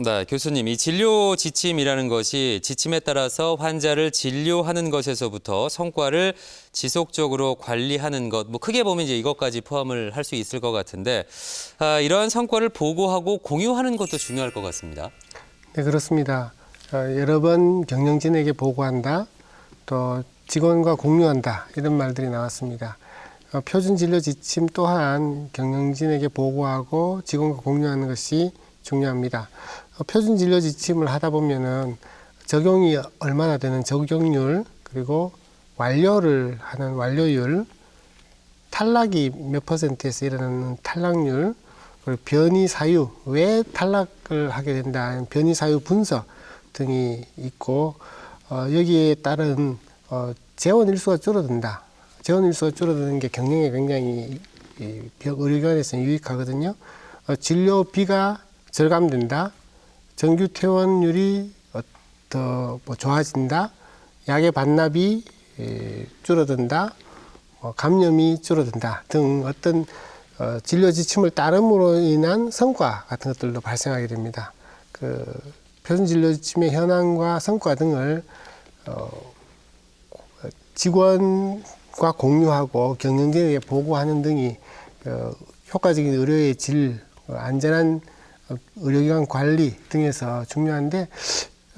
네, 교수님, 이 진료 지침이라는 것이 지침에 따라서 환자를 진료하는 것에서부터 성과를 지속적으로 관리하는 것, 뭐 크게 보면 이제 이것까지 포함을 할 수 있을 것 같은데 아, 이러한 성과를 보고하고 공유하는 것도 중요할 것 같습니다. 네, 그렇습니다. 어, 여러 번 경영진에게 보고한다, 또 직원과 공유한다 이런 말들이 나왔습니다. 어, 표준 진료 지침 또한 경영진에게 보고하고 직원과 공유하는 것이 중요합니다. 어, 표준 진료 지침을 하다 보면은 적용이 얼마나 되는 적용률 그리고 완료를 하는 완료율 탈락이 몇 퍼센트에서 일어나는 탈락률 그리고 변이 사유 왜 탈락을 하게 된다 변이 사유 분석 등이 있고 어, 여기에 따른 어, 재원 일수가 줄어든다. 재원 일수가 줄어드는 게 경영에 굉장히 이, 병- 의료기관에서는 유익하거든요. 어, 진료비가 절감된다 정규 퇴원율이 어, 더뭐 좋아진다? 약의 반납이 에, 줄어든다? 뭐 감염이 줄어든다? 등 어떤 어, 진료 지침을 따름으로 인한 성과 같은 것들도 발생하게 됩니다. 그 표준 진료 지침의 현황과 성과 등을 어, 직원과 공유하고 경영진에게 보고하는 등이 어, 효과적인 의료의 질, 어, 안전한 어, 의료기관 관리 등에서 중요한데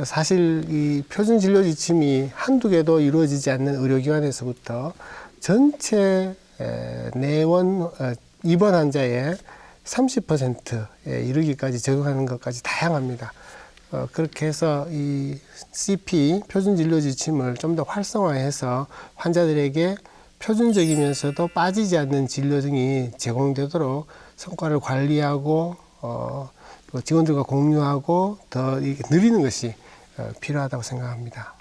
사실 이 표준 진료 지침이 한두 개도 이루어지지 않는 의료기관에서부터 전체 에, 내원 어, 입원 환자의 30%에 이르기까지 적용하는 것까지 다양합니다. 어, 그렇게 해서 이 CP 표준 진료 지침을 좀 더 활성화해서 환자들에게 표준적이면서도 빠지지 않는 진료 등이 제공되도록 성과를 관리하고 어, 또 직원들과 공유하고 더 늘리는 것이 어, 필요하다고 생각합니다.